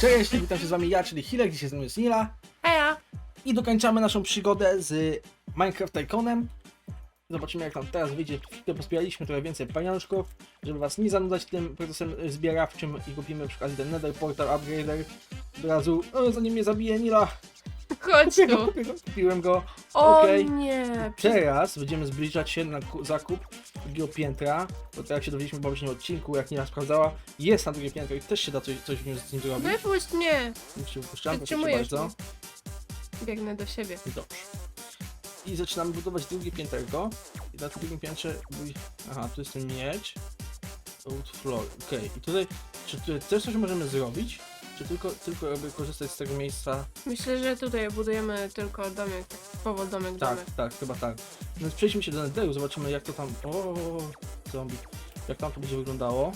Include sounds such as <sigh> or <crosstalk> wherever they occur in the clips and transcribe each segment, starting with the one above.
Cześć, witam się z wami ja, czyli Hilek, dzisiaj z nami jest Nila Heja! i dokończamy naszą przygodę z Minecraft Tyconem. Zobaczymy jak nam teraz wyjdzie, to pozbieraliśmy trochę więcej pieniążków, żeby was nie zanudzać tym procesem zbierawczym i kupimy przy okazji ten Nether Portal Upgrader. Od razu, o, zanim mnie zabije Nila, Chodź tu! go, kupiłem go. O Okej. nie! Teraz będziemy zbliżać się na ku- zakup drugiego piętra, bo tak jak się dowiedzieliśmy w poprzednim odcinku, jak Nila sprawdzała, jest na drugie piętro i też się da coś, coś w nim z nim zrobić. Wypuść mnie! Już się wypuszczam, proszę bardzo. mnie. Biegnę do siebie. Dobrze. I zaczynamy budować drugie pięterko. I na tym drugim piętrze... Aha, tu jest ten miecz. Wood floor, okej. I tutaj, czy tutaj też coś możemy zrobić? Czy tylko, tylko jakby korzystać z tego miejsca? Myślę, że tutaj budujemy tylko domek, tak powód domek, Tak, domek. tak, chyba tak. Więc przejdźmy się do Netheru, zobaczymy jak to tam... O, zombie. Jak tam to będzie wyglądało.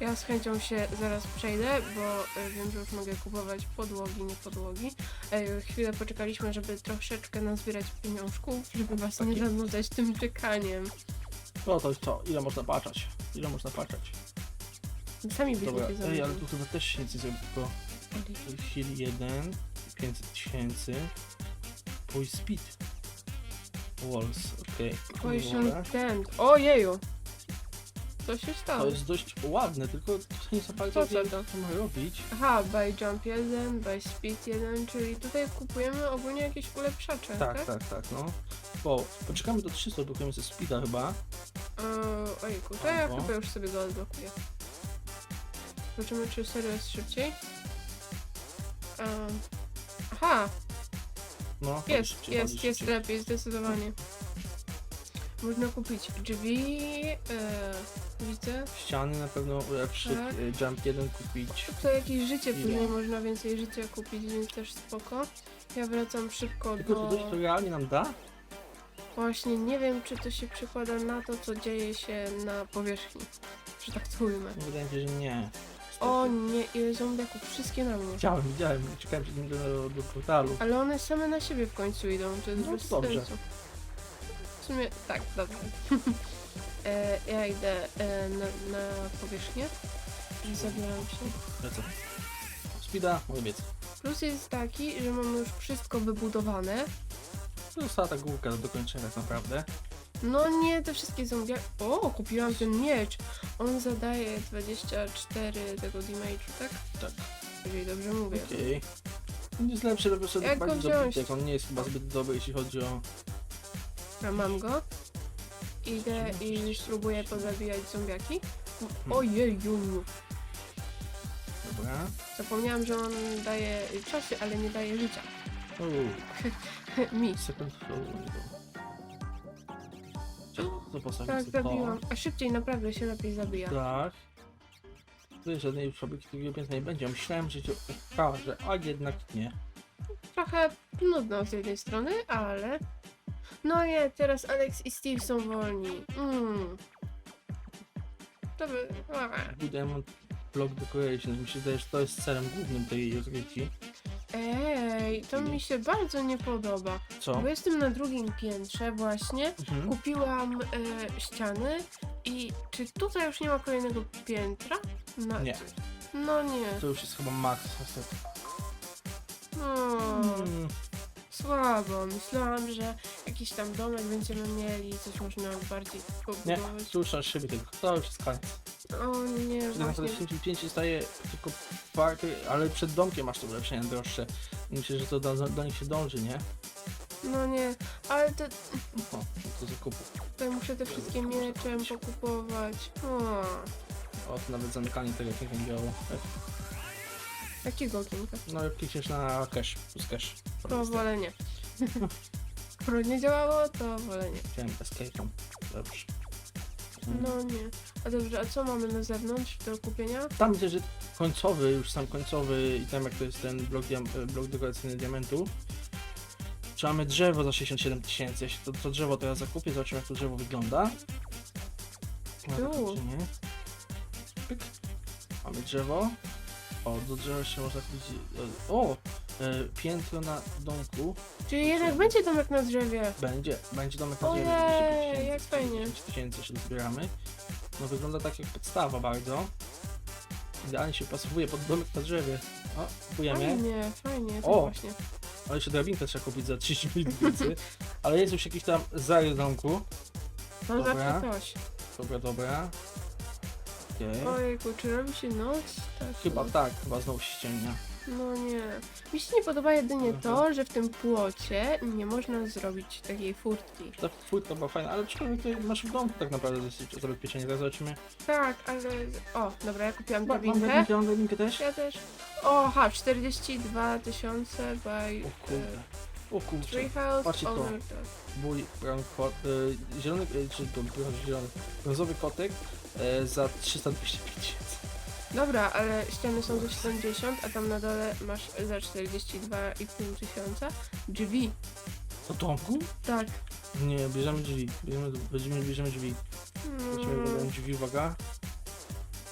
Ja z chęcią się zaraz przejdę, bo e, wiem, że już mogę kupować podłogi, nie podłogi. E, chwilę poczekaliśmy, żeby troszeczkę nazbierać pieniążków, żeby was nie zanudzać tym czekaniem. No to co? Ile można patrzeć? Ile można patrzeć? Sami Dobra, byśmy ej, ale tu chyba też się nic nie zrobi, tylko... Heal 1, 500 tysięcy. Pój speed. Walls, okej. Dobra. tent. Ojeju! Co się To stało? jest dość ładne, tylko to nie za bardzo co wiem, to? co ma robić. Aha, by jump 1, by speed 1, czyli tutaj kupujemy ogólnie jakieś ulepszacze, tak? Tak, tak, tak, no. Bo poczekamy do 300, blokujemy ze speeda chyba. Eee, ojejku, to ja Albo. chyba już sobie go odblokuję. Zobaczymy, czy serio jest szybciej. Eee, aha, No, jest, jest, jest lepiej, zdecydowanie. Można kupić drzwi, eee, widzę. Ściany na pewno lepszy, Tak. y, jump 1 kupić. To jakieś życie, Ile? później można więcej życia kupić, więc też spoko. Ja wracam szybko Tylko do... czy to, realnie nam da? Właśnie nie wiem, czy to się przekłada na to, co dzieje się na powierzchni. Że tak to ujmę. No, wydaje mi się, że nie. O nie, ile zombiaków, wszystkie na mnie. Widziałem, widziałem, czekałem przed nim do, do portalu. Ale one same na siebie w końcu idą, to jest No, bez dobrze. sensu. W sumie, tak, dobrze. <laughs> e, ja idę e, na, na powierzchnię i zabieram się. Lecę. Speeda, mogę biec. Plus jest taki, że mamy już wszystko wybudowane. To została ta główka do dokończenia tak naprawdę. No nie, te wszystkie zombie... O, kupiłam ten miecz. On zadaje 24 tego damage'u, tak? Tak. Jeżeli dobrze mówię. Okej. On jest lepszy, ale prostu Jak go bardziej wziąć? On nie jest chyba zbyt dobry, jeśli chodzi o... A mam go. Idę i spróbuję pozabijać zombiaki. Hmm. Ojeju. Dobra. Zapomniałam, że on daje czasy, ale nie daje życia. Uuu. <laughs> Mi. Second floor window. To postawić Tak, zabiłam. A szybciej naprawdę się lepiej zabija. Tak. Tu żadnej drugiego piętra nie będzie. Myślałem, że się okaże, a jednak nie. Trochę nudno z jednej strony, ale... No nie, teraz Alex i Steve są wolni. Mm. To by... Budujemy block decoration. Mi się wydaje, że to jest celem głównym tej rozgrywki. Ej, to mi się bardzo nie podoba. Co? Bo jestem na drugim piętrze właśnie. Mhm. Kupiłam e, ściany i czy tutaj już nie ma kolejnego piętra? Na... Nie. No nie. To już jest chyba max niestety. No, Hmm. Słabo. Myślałam, że jakiś tam domek będziemy mieli, coś można bardziej Nie, pobudować. na szyby tylko. To już jest koniec. O nie, właśnie. 75 zostaje tylko party, ale przed domkiem masz to ulepszenia droższe. Myślę, że to do, do nich się dąży, nie? No nie, ale to, O, to zakupu. to muszę te wszystkie mieczem pokupować. O, O, to nawet zamykanie tego jak nie działało. Jakiego okienka? No jak klikniesz na cache, plus cache. To wolę nie. <laughs> Skoro nie działało, to wolę nie. Chciałem escape'em. Dobrze. Mm. No nie. A dobrze, a co mamy na zewnątrz do kupienia? Tam widzę, że końcowy, już sam końcowy i tam jak to jest ten blok, diam- blok dekoracyjny diamentu. Czy mamy drzewo za 67 tysięcy? Jeśli to, to drzewo to ja zakupię, zobaczymy jak to drzewo wygląda. Ma. Pyk. Mamy drzewo. O, do drzewa jeszcze można kupić... e, O! E, piętro na domku. Czyli jednak będzie domek na drzewie. Będzie, będzie domek na Ojej, ziemi. jak fajnie. 10 tysięcy jeszcze zbieramy. No wygląda tak jak podstawa bardzo. Idealnie się pasuje pod domek na drzewie. O, kupujemy. Fajnie, fajnie, to O! właśnie. Ale jeszcze drabinkę trzeba kupić za 35 tysięcy. <laughs> Ale jest już jakiś tam zarys domku. Mam Dobra. zawsze coś. Dobra, dobra. Okej. Ojejku, czy robi się noc? Tak, Chyba tak, chyba znowu się. No nie. Mi się nie podoba jedynie Mhm. to, że w tym płocie nie można zrobić takiej furtki. Ta furtka była fajna, ale czekaj, ty masz w domku tak naprawdę dosyć zabezpieczenie. Zaraz zobaczymy. Tak, ale... O, dobra, ja kupiłam Ma, mam drabinkę. drabinkę, mam drabinkę też? Ja też. O, ha, 42 tysiące by... O kurde. O kurczę. Treehouse Patrzcie to. Mój kot, y, zielony, y, czy to brązowy, zielony, brązowy kotek y, za 325 tysięcy. Dobra, ale ściany są za 70, a tam na dole masz za 42,5 tysiąca. Drzwi. Do domku? Tak. Nie, bierzemy drzwi. Bierzemy, bierzemy, bierzemy drzwi. Mm. mm. drzwi, uwaga.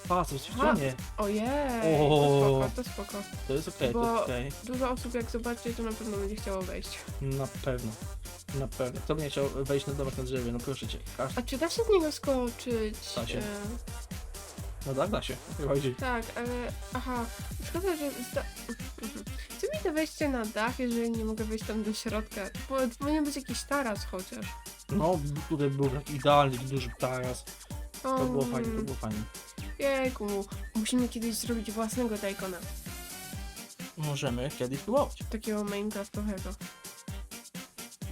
A, to jest ścianie. Ojej, O. to spoko, to spoko. To jest okej, to Bo- jest okej. Dużo osób jak zobaczy, to na pewno będzie chciało wejść. Na pewno. Na pewno. Kto by nie chciał wejść na domek na drzewie? No proszę cię. Każdy. A czy da się z niego skoczyć? Da się. E, No tak, da się. Chyba idzie. tak, ale... Aha, szkoda, że... Zda... Mhm. Chce mi to wejście na dach, jeżeli nie mogę wejść tam do środka. Bo powinien być jakiś taras chociaż. No, tutaj był taki idealny, duży taras. To było fajnie, to było fajnie. Jejku, musimy kiedyś zrobić własnego tajkona. Możemy kiedyś próbować. Takiego minecraftowego.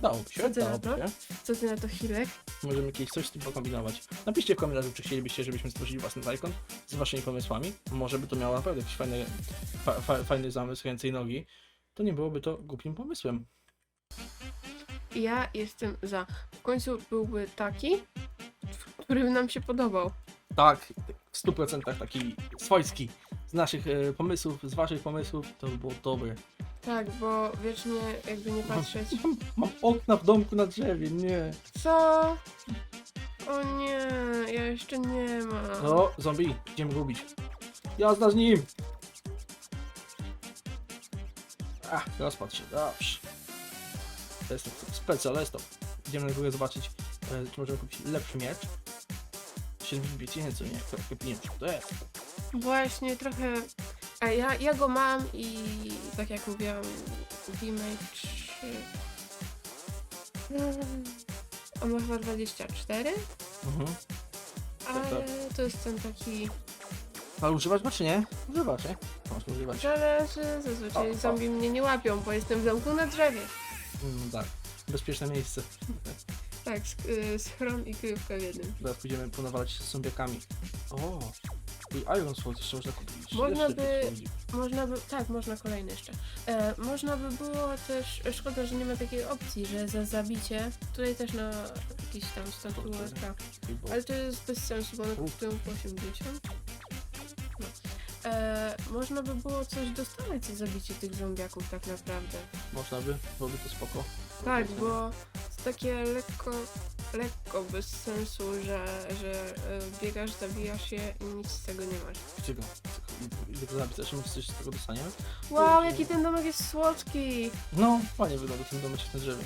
Dałoby się, na dałoby to? się. Co ty na to, Hilek? Możemy kiedyś coś z tym pokombinować. Napiszcie w komentarzu, czy chcielibyście, żebyśmy stworzyli własny Tycoon z waszymi pomysłami. Może by to miało naprawdę jakiś fajny, fa, fa, fajny zamysł, ręce i nogi. To nie byłoby to głupim pomysłem. Ja jestem za. W końcu byłby taki, który nam się podobał. Tak, w 100% taki swojski. Z naszych e, pomysłów, z waszych pomysłów, to by było dobre. Tak, bo wiecznie jakby nie patrzeć. Mam okna w domku na drzewie, nie. Co? O nie, ja jeszcze nie mam. No, zombie, idziemy gubić. Jazda z nim! Ach, rozpadł się, dobrze. To jest specjalistą. Idziemy na górę zobaczyć, e, czy możemy kupić lepszy miecz. 75 tysięcy, nie, to jest. Właśnie trochę. A ja, ja go mam i tak jak mówiłam, Dimake 3. Mm, On ma chyba 24, Mhm. ale to jest ten taki. Ale używać go czy nie? Używać, nie? Masz używać. Zależy, zazwyczaj O, o. zombie mnie nie łapią, bo jestem w domku na drzewie. Mm, tak. Bezpieczne miejsce. <laughs> Tak, y, schron i kryjówka w jednym. Teraz pójdziemy ponawalać się z zombiakami. O! I Iron Sword jeszcze można kupić. Można jeszcze by- kupić. Można by, tak, można kolejny jeszcze. E, można by było też, szkoda, że nie ma takiej opcji, że za zabicie, tutaj też na jakiś tam statuetka, ale to jest bez sensu, bo one kosztują po 80. No. E, można by było coś dostawać za zabicie tych zombiaków tak naprawdę. Można by, byłoby to spoko. Tak, bo takie lekko, lekko bez sensu, że, że e, biegasz, zabijasz się i nic z tego nie masz. Gdzie go? Gdzie go my coś z tego dostaniemy? Wow, jaki ten domek jest słodki! No, fajnie wygląda ten domeczek na drzewie.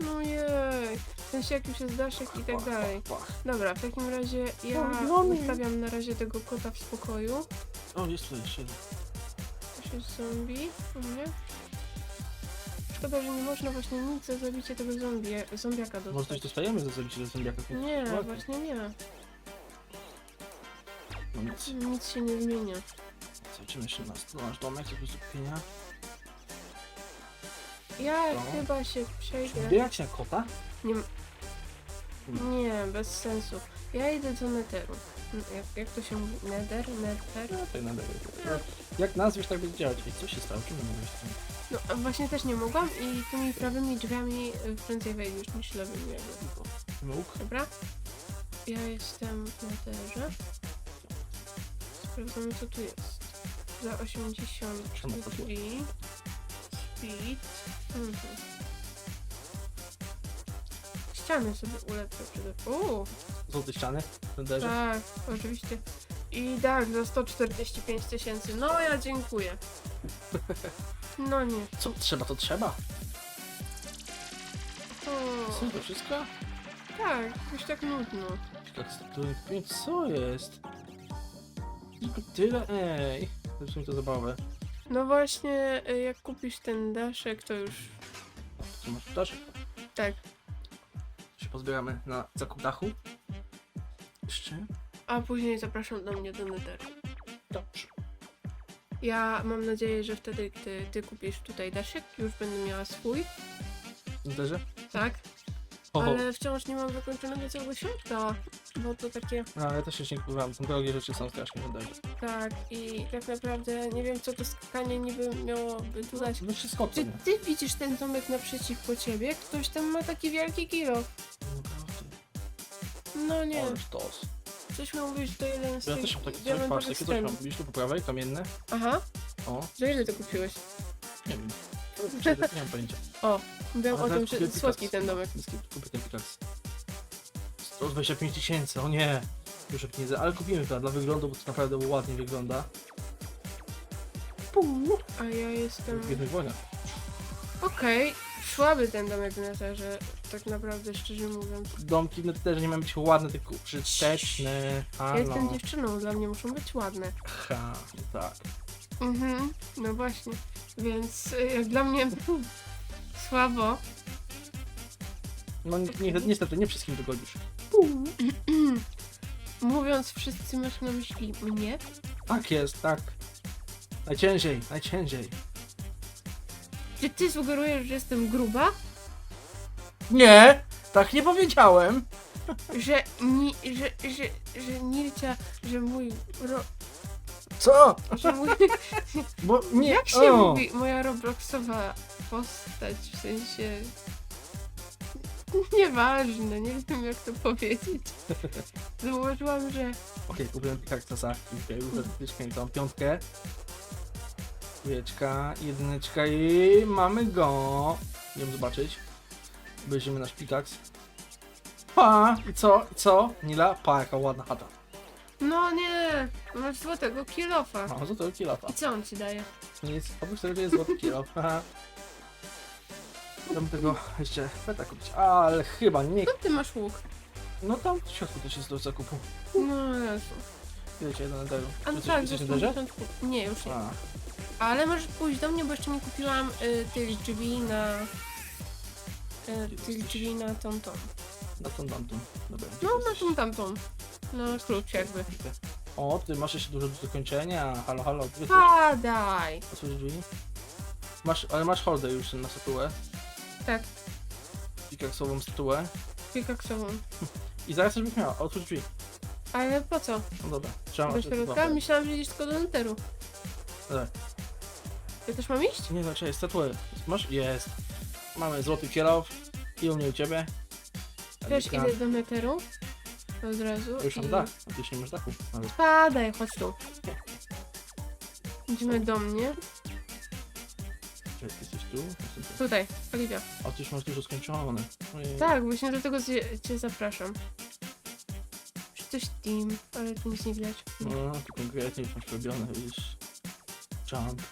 No jej, w sensie jak już jest daszek i tak dalej. Pach, pach. Dobra, w takim razie ja Ulubiony. ustawiam na razie tego kota w spokoju. O, jest tutaj jeszcze jeden. To jest zombie u mnie. Szkoda, że nie można właśnie nic za zabicie tego zombie, zombiaka Może coś dostać. dostajemy za zabicie do zombiaka? Nie, Ładnie. właśnie nie. No nic. Nic się nie zmienia. Zobaczymy jeszcze na no, nasz domek, do kupienia. Ja No. chyba się przejdę. Zbierać na kota? Nie, nie, bez sensu. Ja idę do netheru. Jak, jak to się mówi? Nether? Nether? No, to nadaje. Jak nazwiesz, tak będzie działać. I co się stało? Czemu nie mówisz? No właśnie też nie mogłam i tymi prawymi drzwiami prędzej wejdziesz niż lewymi jakby. Mógł? Dobra? Ja jestem w netherze. Sprawdzamy co tu jest. Za 80 Trzeba podłogę. drzwi. Speed. Mhm. Ściany sobie ulepszę przede Uuu, Są te ściany tenderze? tak, oczywiście. I tak, za 145 tysięcy. No ja dziękuję. <laughs> No nie. Co trzeba, to trzeba. O, Co to wszystko? tak, już tak nudno. Jak struktury pięć, co jest? Tylko tyle, ej. Zresztą mi to zabawę. No właśnie, y, jak kupisz ten daszek, to już Co masz też? tak. Się pozbieramy na zakup dachu. Jeszcze? A później zapraszam do mnie do Netheru. Dobrze. Ja mam nadzieję, że wtedy, gdy ty kupisz tutaj daszek, już będę miała swój, Zderze? tak? Ho, ho. Ale wciąż nie mam wykończonego całego środka, bo to takie, No, ja też jeszcze nie kupowałem. Tam drogie rzeczy są strasznie wydaje. tak, i tak naprawdę nie wiem, co to skakanie niby miałoby tu dać. No wszystko Czy nie. ty widzisz ten domek naprzeciwko ciebie? Ktoś tam ma taki wielki kilo. No nie, Ale sztos. Coś miał być to jeden z Ja tych też mam takie coś, patrz, diamentowych takie coś stemów. mam. Widzisz tu po prawej, kamienne? Aha, O, za ile to kupiłeś? nie wiem. Szczerze, Nie mam pojęcia. Mówiłam Ale o tym, kupię że słodki ten domek. Kupię ten Pickaxe. 125 tysięcy, o nie! Duże pieniądze, ale kupimy to dla wyglądu, bo to naprawdę ładnie wygląda. Puu. A ja jestem... W jednych wojnach. Okej, słaby ten domek w Netherze, tak naprawdę, szczerze mówiąc. Domki w też nie mają być ładne, tylko użyteczne. Ja jestem dziewczyną, dla mnie muszą być ładne. Ha, no tak. Mhm, no właśnie. Więc y, jak dla mnie <laughs> słabo. No ni ni niestety, nie wszystkim dogodzisz. <clears throat> Mówiąc wszyscy masz na myśli mnie? Tak jest, tak. Najciężej, najciężej. Czy ty sugerujesz, że jestem gruba? Nie, tak nie powiedziałem. Że, ni, że, że, że Nilcia, że mój ro, Co? że mój, <laughs> Bo nie. jak się o. mówi moja robloxowa postać, w sensie nieważne, nie wiem jak to powiedzieć. Zauważyłam, że Okej, kupiłem pikaksasa za chwilkę, już tą piątkę. Dwójeczka, jedyneczka i mamy go. Idziemy zobaczyć. Weźmiemy nasz pikaks. Pa! I co? I co? Nila? Pa, jaka ładna chata. no nie, masz złotego kilofa. Mam za to kilofa. I co on ci daje? Nic, oprócz tego, że jest złoty kilof. Haha. <laughs> Chciałbym tego jeszcze beta kupić, ale chyba nie. No ty masz łuk. No tam w środku też jest do zakupu. No Jezu. Wiecie, jeden dają. A no tak, na derze? Nie, już nie. A, Ale możesz pójść do mnie, bo jeszcze nie kupiłam y, tych drzwi na... Y, tych drzwi na tą tą. na tą tamtą. Dobra. No, na tą tamtą. Na klucz jakby. O, ty masz jeszcze dużo do zakończenia. Halo, halo. Ty? Padaj! Otwórz drzwi. Masz, ale masz holdę już na statuę. Tak, Pikaksową statuę. pikaksową. I zaraz coś byś miała. Otwórz drzwi. Ale po co? No dobra. Trzeba Do środka? Myślałam, że idziesz tylko do Netheru. Dobra. Ja też mam iść? Nie, znaczy jest statuę. Masz? Jest. Mamy złoty kierow. I u mnie u ciebie. Alika. idę do Netheru. Od razu. Już i- mam dach. A ty jeszcze nie masz dachu. Nawet. Spadaj, chodź tu. Idziemy do mnie. Czekaj, jesteś tu? Jestem tu. Tutaj, Oliwia. A ty już masz dużo skończone. Ojej. Tak, właśnie do tego cię, cię zapraszam. Czy coś team, ale tu nic nie widać. No, tu konkretnie już masz robione, widzisz. Jump.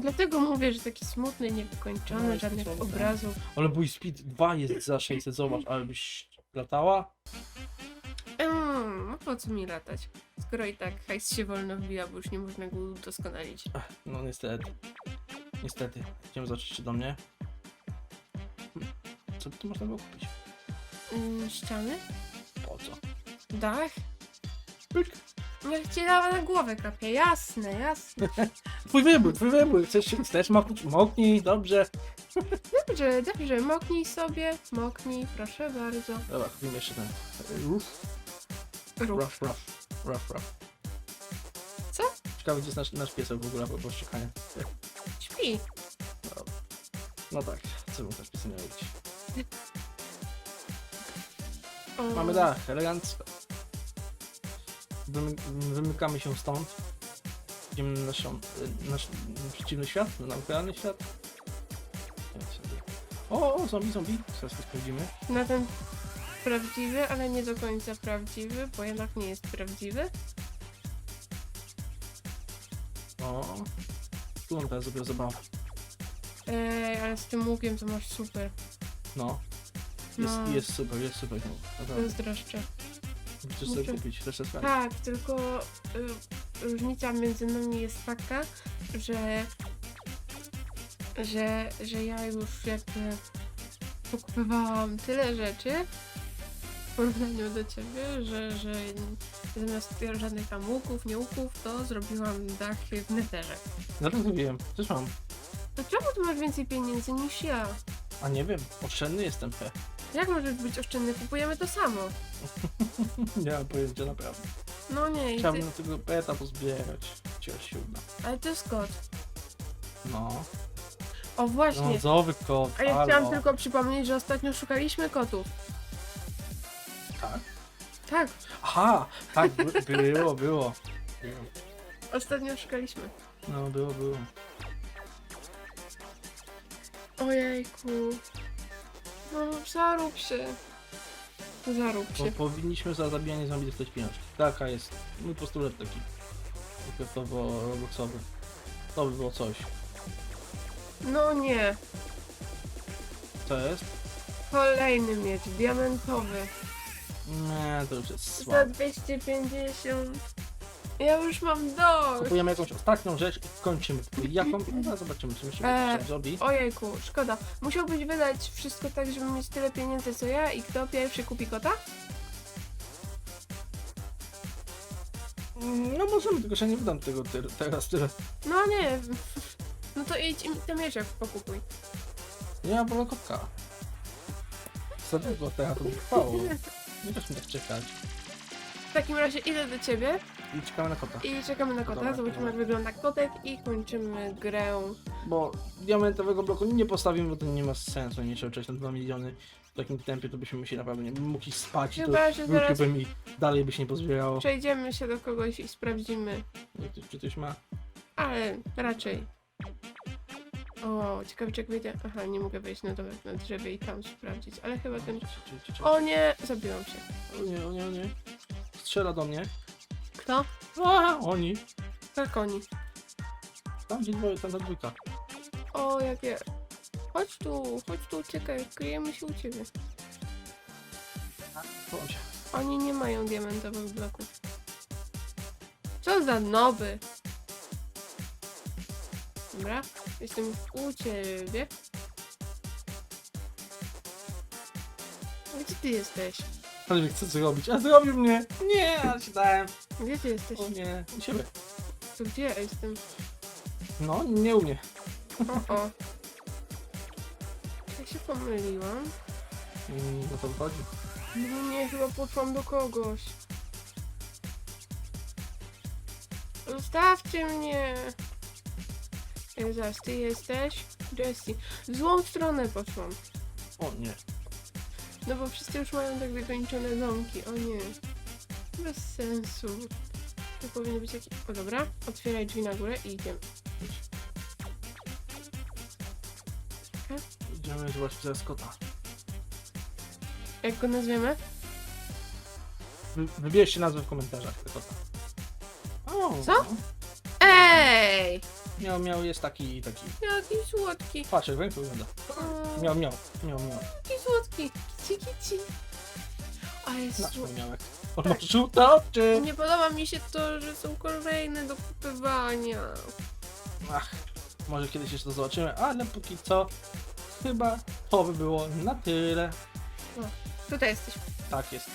Dlatego mówię, że taki smutny, niewykończony, No, żadnych słabe. obrazów. Ale bój Speed 2 jest za 600, zobacz, ale byś latała? Mm, no po co mi latać? Skoro i tak hajs się wolno wbija, bo już nie można go udoskonalić. Ach, No niestety. Niestety. Idziemy zobaczyć czy do mnie. Co tu można było kupić? Mm, ściany? Po co? Dach? Pyk. Niech cię dała na głowę kapie, jasne, jasne. <laughs> Twój wybór, twój wybór. Chcesz, chcesz moknąć? Moknij, dobrze. Dobrze, dobrze, moknij sobie, moknij, proszę bardzo. Dobra, kupimy jeszcze ten. Roof. Ruff. Ruff, ruff. Co? Ciekawe, gdzie jest nasz, nasz piesek w ogóle po prostu czekania. Śpi. No tak, co bym też piesem miał robić? O, Mamy dach, elegancko. Wymy, wymykamy się stąd. Idziemy na naszą, y, nasz przeciwny świat, na naturalny świat. Nie, sobie. O, o, zombie, zombie. Zaraz to sprawdzimy. Na ten prawdziwy, ale nie do końca prawdziwy, bo jednak nie jest prawdziwy. O, tu on teraz zrobił zabawę. Ej, ale z tym łukiem to masz super. No. Jest, No. jest super, jest super. No, naprawdę. Zazdroszczę. Chcesz sobie muszę- kupić, fajnie. Tak, tylko y, różnica między nami jest taka, że, że, że ja już jakby pokupywałam tyle rzeczy w porównaniu do ciebie, że, że zamiast żadnych tam łuków, nie łuków, to zrobiłam dachy w neterze. Zaraz wiem, też mam. To czemu ty masz więcej pieniędzy niż ja? A nie wiem, oszczędny jestem he. Jak możesz być oszczędny? Kupujemy to samo. <laughs> Nie mam pojęcia naprawdę. No nie, i ty, Chciałbym tego peta pozbierać. Chociaż się uda. ale to jest kot. No. O właśnie, Brązowy kot, a ja halo. chciałam tylko przypomnieć, że ostatnio szukaliśmy kotów. Tak? Tak, Aha, tak, by, było, było. było. ostatnio szukaliśmy. No, było, było. Ojejku. No zarób się. Zarób Bo się. powinniśmy za zabijanie zombie dostać pieniążki. Taka jest mój postulat taki. Ukrytowo robloxowy. To by było coś. No nie. Co jest? Kolejny miecz, diamentowy. Nie, to już jest Za słabe. 250. Ja już mam dość. Kupujemy jakąś ostatnią rzecz i kończymy. Jaką? No, zobaczymy, czy musimy Eee. eee. zombie. Ojejku, szkoda. Musiałbyś wydać wszystko tak, żeby mieć tyle pieniędzy co ja i kto pierwszy kupi kota? No możemy, tylko że nie wydam tego ty teraz tyle. No nie. No to idź i ten mieczek pokupuj. Nie ma wolę kotka. Za długo teraz to trwało. Nie też tak czekać. W takim razie idę do ciebie I czekamy na kota. i czekamy na kota. Dobra, Zobaczymy dobra. jak wygląda kotek i kończymy grę. Bo diamentowego bloku nie postawimy, bo to nie ma sensu. Nie trzeba czekać na 2 miliony. W takim tempie to byśmy się naprawdę nie mogli spać i to Chyba, że zaraz by mi dalej by się nie pozbierało. przejdziemy się do kogoś i sprawdzimy. Nie, ktoś- Czy ktoś ma? Ale raczej. O, ciekawe czy jak wyjdzie. Aha, nie mogę wejść na domek na drzewie i tam sprawdzić, ale chyba ten. Czy, czy, czy, czy. O nie! Zabiłam się. O nie, o nie, o nie. Strzela do mnie. Kto? A, oni. Tak oni. Tam gdzie dwoje, tam ta dwójka. O, jakie. Chodź tu, chodź tu, uciekaj, kryjemy się u ciebie. Się. Oni nie mają diamentowych bloków. Co za noby! Dobra, jestem u ciebie. Gdzie ty jesteś? Ale mnie chce zrobić. A zrobił mnie! Nie, ale się dałem. Gdzie ty jesteś? O nie, u siebie. To gdzie ja jestem? No, nie u mnie. O, o. Ja się pomyliłam. Mm, o to wychodzi. No nie, chyba poszłam do kogoś. Zostawcie mnie! Ej, zaraz, ty jesteś? Jessie. W złą stronę poszłam. O nie. No bo wszyscy już mają tak wykończone domki. O nie. Bez sensu. To powinien być jakiś... O dobra, otwieraj drzwi na górę i idziemy. Idziemy zobaczyć kota. Jak go nazwiemy? Wy, wybierzcie nazwę w komentarzach tego kota. O, Co? no. Ej! Miał, miał, jest taki, taki. Jaki słodki. Patrz, jak wygląda. Miał, miał, miał, miał. Jaki słodki. Kici, kici. A jest. On ma żółte oczy. Nie podoba mi się to, że są kolejne do kupywania. Ach, może kiedyś jeszcze to zobaczymy, ale póki co chyba to by było na tyle. Tutaj jesteś. Tak jest.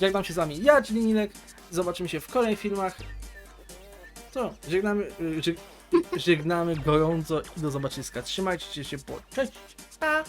Żegnam się z wami ja, czyli Ninek. Zobaczymy się w kolejnych filmach. To, żegnamy, y, żeg, <laughs> żegnamy gorąco i do zobaczyska. Trzymajcie się ciepło. Cześć! Pa!